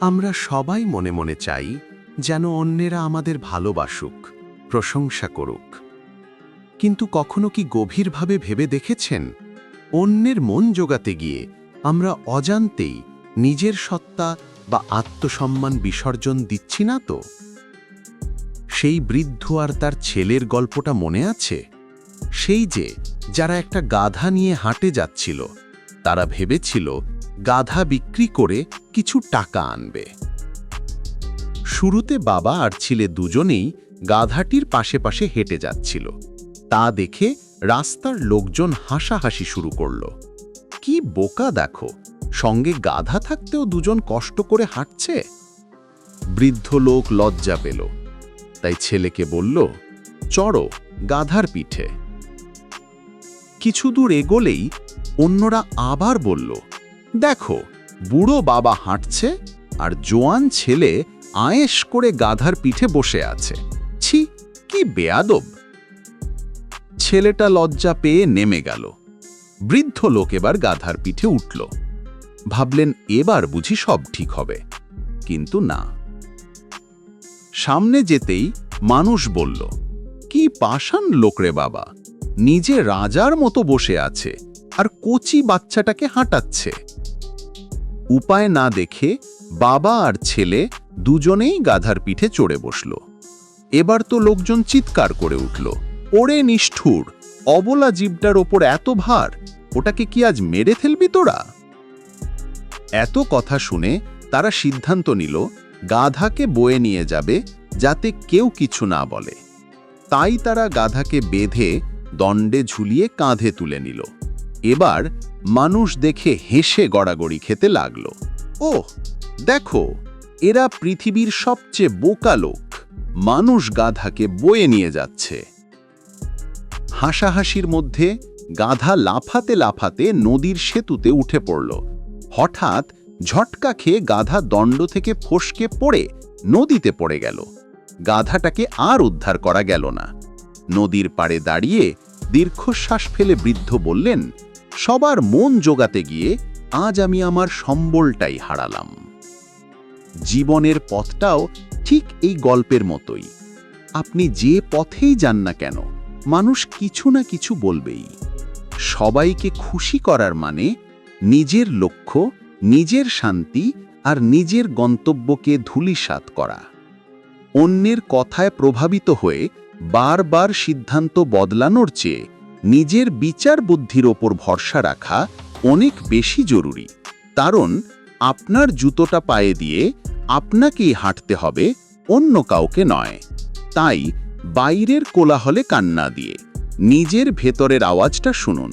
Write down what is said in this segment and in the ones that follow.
আমরা সবাই মনে মনে চাই যেন অন্যেরা আমাদের ভালোবাসুক, প্রশংসা করুক। কিন্তু কখনো কি গভীরভাবে ভেবে দেখেছেন? অন্যের মন জোগাতে গিয়ে আমরা অজান্তেই নিজের সত্তা বা আত্মসম্মান বিসর্জন দিচ্ছি না তো? সেই বৃদ্ধ আর তার ছেলের গল্পটা মনে আছে? সেই যে যারা একটা গাধা নিয়ে হাঁটে যাচ্ছিল, তারা ভেবেছিল গাধা বিক্রি করে কিছু টাকা আনবে। শুরুতে বাবা আর ছেলে দুজনেই গাধাটির পাশে পাশে হেঁটে যাচ্ছিল। তা দেখে রাস্তার লোকজন হাসাহাসি শুরু করল। কি বোকা দেখো, সঙ্গে গাধা থাকতেও দুজন কষ্ট করে হাঁটছে? বৃদ্ধ লোক লজ্জা পেল। তাই ছেলেকে বলল, চড়ো গাধার পিঠে। কিছু দূর এগোলেই অন্যরা আবার বলল দেখো, বুড়ো বাবা হাঁটছে আর জোয়ান ছেলে আয়েস করে গাধার পিঠে বসে আছে। ছি, কি বেয়াদব। ছেলেটা লজ্জা পেয়ে নেমে গেল। বৃদ্ধ লোক এবার গাধার পিঠে উঠল। ভাবলেন, এবার বুঝি সব ঠিক হবে। কিন্তু না। সামনে যেতেই মানুষ বলল, কি পাষাণ লোকরে বাবা। নিজে রাজার মতো বসে আছে। আর কচি বাচ্চাটাকে হাঁটাচ্ছে। উপায় না দেখে বাবা আর ছেলে দুজনেই গাধার পিঠে চড়ে বসল। এবার তো লোকজন চিৎকার করে উঠল, ওরে নিষ্ঠুর, অবলা জীবটার ওপর এত ভার, ওটাকে কি আজ মেরে ফেলবি তোরা? এত কথা শুনে তারা সিদ্ধান্ত নিল, গাধাকে বয়ে নিয়ে যাবে যাতে কেউ কিছু না বলে। তাই তারা গাধাকে বেঁধে দণ্ডে ঝুলিয়ে কাঁধে তুলে নিল। এবার মানুষ দেখে হেসে গড়াগড়ি খেতে লাগল। ও দেখো, এরা পৃথিবীর সবচেয়ে বোকা লোক। মানুষ গাধাকে বয়ে নিয়ে যাচ্ছে। হাসাহাসির মধ্যে গাধা লাফাতে লাফাতে নদীর সেতুতে উঠে পড়ল। হঠাৎ ঝটকা খেয়ে গাধা দণ্ড থেকে ফসকে পড়ে নদীতে পড়ে গেল। গাধাটাকে আর উদ্ধার করা গেল না। নদীর পাড়ে দাঁড়িয়ে দীর্ঘশ্বাস ফেলে বৃদ্ধ বললেন সবার মন জোগাতে গিয়ে আজ আমি আমার সম্বলটাই হারালাম। জীবনের পথটাও ঠিক এই গল্পের মতোই। আপনি যে পথেই যান না কেন, মানুষ কিছু না কিছু বলবেই। সবাইকে খুশি করার মানে নিজের লক্ষ্য, নিজের শান্তি আর নিজের গন্তব্যকে ধূলিসাৎ করা। অন্যের কথায় প্রভাবিত হয়ে বারবার সিদ্ধান্ত বদলানোর চেয়ে নিজের বিচার বুদ্ধির ওপর ভরসা রাখা অনেক বেশি জরুরি। কারণ, আপনার জুতোটা পায়ে দিয়ে আপনাকেই হাঁটতে হবে, অন্য কাউকে নয়। তাই, বাইরের কোলাহলে কান্না দিয়ে নিজের ভেতরের আওয়াজটা শুনুন।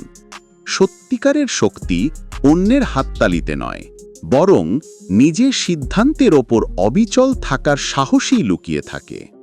সত্যিকারের শক্তি অন্যের হাততালিতে নয়, বরং নিজের সিদ্ধান্তের ওপর অবিচল থাকার সাহসেই লুকিয়ে থাকে।